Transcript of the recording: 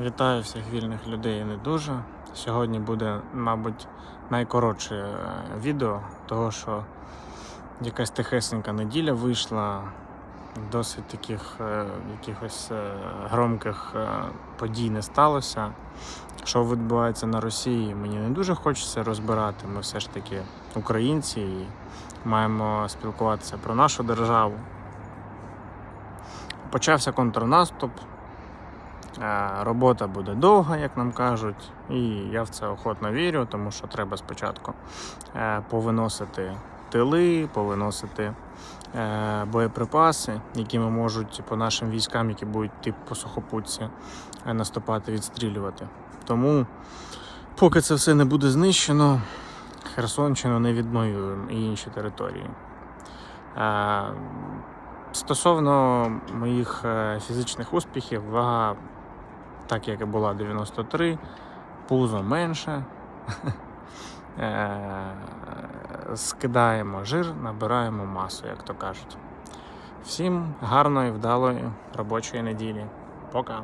Вітаю всіх вільних людей і не дуже. Сьогодні буде, мабуть, найкоротше е, відео, того що якась тихесенька неділя вийшла, досить таких е, якихось е, громких подій не сталося. Що відбувається на Росії, мені не дуже хочеться розбирати. Ми все ж таки українці і маємо спілкуватися про нашу державу. Почався контрнаступ. Робота буде довга, як нам кажуть, і я в це охотно вірю, тому що треба спочатку е, повиносити тили, повиносити е, боєприпаси, якими можуть по нашим військам, які будуть йти по сухопутці, е, наступати, відстрілювати. Тому, поки це все не буде знищено, Херсонщину не відновлюємо і інші території. Стосовно моїх фізичних успіхів, вага, так як і була 93, пузо менше. Е, Скидаємо жир, набираємо масу, як то кажуть. Всім гарної, вдалої робочої неділі. Пока!